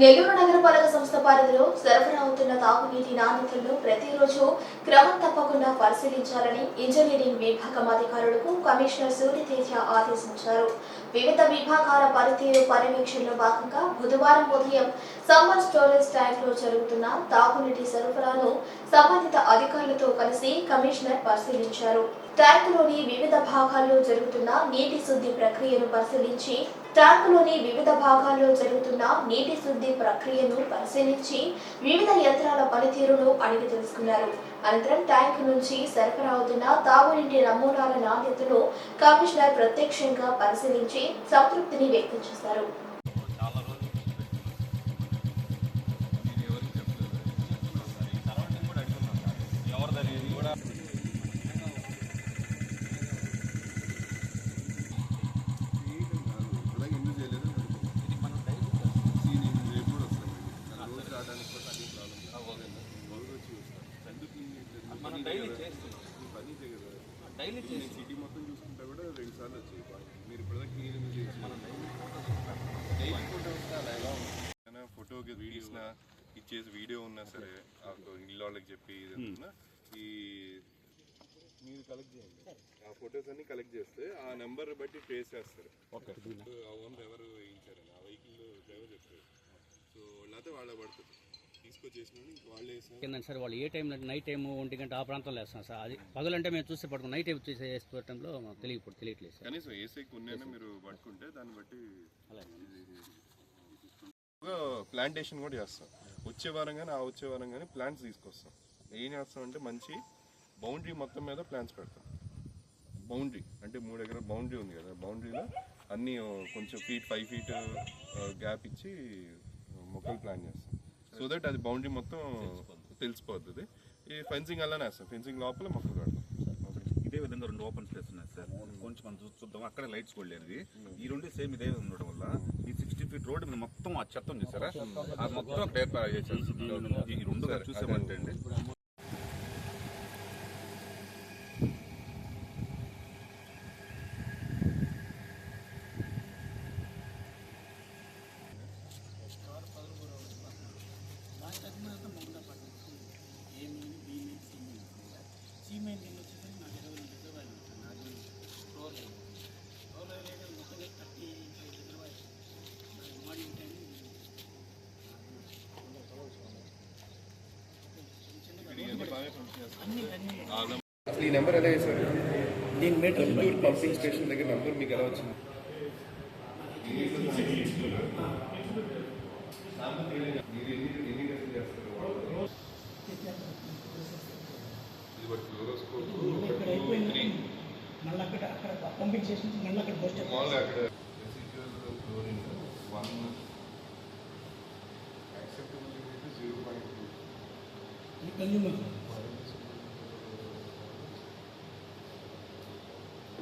నెల్లూరు నగరపాలక సంస్థ పరిధిలో సరఫరా అవుతున్న తాగునీటి నాణ్యతలను ప్రతిరోజు క్రమం తప్పకుండా పరిశీలించాలని ఇంజనీరింగ్ విభాగం అధికారులకు కమిషనర్ సూర్యతేజ ఆదేశించారు. వివిధ విభాగాల పనితీరు పర్యవేక్షణలో భాగంగా బుధవారం ఉదయం సమ్మర్ స్టోరేజ్ ట్యాంక్లో జరుగుతున్న తాగునీటి సరఫరాను సంబంధిత అధికారులతో కలిసి కమిషనర్ పరిశీలించారు. ట్యాంకులోని వివిధ భాగాల్లో జరుగుతున్న నీటి శుద్ధి ప్రక్రియను పరిశీలించి ట్యాంకులోని వివిధ భాగాల్లో జరుగుతున్న నీటి శుద్ధి ప్రక్రియను పరిశీలించి వివిధ యంత్రాల పనితీరును అడిగి తెలుసుకున్నారు. అనంతరం ట్యాంక్ నుంచి సరఫరా అవుతున్న తాగునీటి నమూనాల నాణ్యతను కమిషనర్ ప్రత్యక్షంగా పరిశీలించి సంతృప్తిని వ్యక్తం చేశారు. చాలా కూడా అడుగుతున్నాను సార్ ఎవరిది అనేది కూడా అలాగే ఎందుకు చేయలేదు ఇది మనం డైలీ సీని రేపు కూడా వస్తాను రోజు రావడానికి కూడా అది ప్రాబ్లం రోజు వచ్చి చూస్తాను ఎందుకు ఈ ఇట్లా మనం పని డైలీ కదా? చేస్తున్నాం ఈ పని ఇదే కదా డైలీ నేను చేసి సిటీ మొత్తం చూసుకుంటా కూడా రెండు సార్లు వచ్చాయి మీరు ఇప్పటిదాకా క్లీన్ చేసి మనం డైలీ ఫోటోస్ డైలీ ఫోటో ఎలా ఉంటుంది? ఫోటో తీసిన ఇచ్చేసి వీడియో ఉన్నా సరే ఆ ఇల్లు వాళ్ళకి చెప్పి ఈ మీరు కలెక్ట్ చేయండి. ఆ ఫొటోస్ అన్ని కలెక్ట్ చేస్తే ఆ నెంబర్ బట్టి ట్రేస్ చేస్తారు. ఓకే. ఆ ఓనర్ ఎవరు వేయించారని ఆ వెహికల్ డ్రైవర్ చెప్తారు సో లేకపోతే వాళ్ళ పడుతుంది. కింద సార్ వాళ్ళు ఏ టైంలో నైట్ టైం ఒంటి గంట ఆ ప్రాంతంలో వేస్తాం సార్. అది పగలంటే మేము చూస్తే పడుకున్నాం నైట్ టైం చూసే వేసుకోవటంలో మాకు తెలియ ఇప్పుడు తెలియట్లేదు సార్. కనీసం ఏసీ కొన్నైనా మీరు పట్టుకుంటే దాన్ని బట్టి ప్లాంటేషన్ కూడా చేస్తాం. వచ్చే వారం కానీ ఆ వచ్చే వారం కానీ ప్లాంట్స్ తీసుకొస్తాం. ఏం చేస్తాం అంటే మంచి బౌండరీ మొత్తం మీద ప్లాంట్స్ పెడతాం. బౌండరీ అంటే మూడు ఎకరాల బౌండరీ ఉంది కదా బౌండరీలో అన్ని కొంచెం ఫీట్ ఫైవ్ ఫీట్ గ్యాప్ ఇచ్చి మొక్కలు ప్లాన్ చేస్తాం. సో దట్ అది బౌండరీ మొత్తం తెలిసిపోతుంది ఈ ఫెన్సింగ్ అలానే వేస్తాం. ఫెన్సింగ్ లోపల మొక్కలు పెడతాం ఇదే విధంగా రెండు ఓపెన్ స్పేస్ ఉన్నాయి సార్. కొంచెం మనం చూద్దాం. అక్కడ లైట్స్ కూడా లేదు ఈ రెండు సేమ్ ఇదే ఉండడం వల్ల ఈ సిక్స్టీ ఫీట్ రోడ్ మొత్తం ఆ చెత్త ఉంది సార్. అది మొత్తం ఏర్పాటు చేశారు ఈ రెండు గారు చూసామంటే అండి అసలు ఈ నెంబర్ ఎలా వేసారు దీని మీటర్ చిత్తూరు పంపింగ్ స్టేషన్ దగ్గర నెంబర్ మీకు ఎలా వచ్చింది మీరు ఎన్ని అక్కడ పంపింగ్ చేసి మళ్ళీ అక్కడ పోస్ట్ మామూలుగా అక్కడ residual chlorine one acceptable zero point two consumer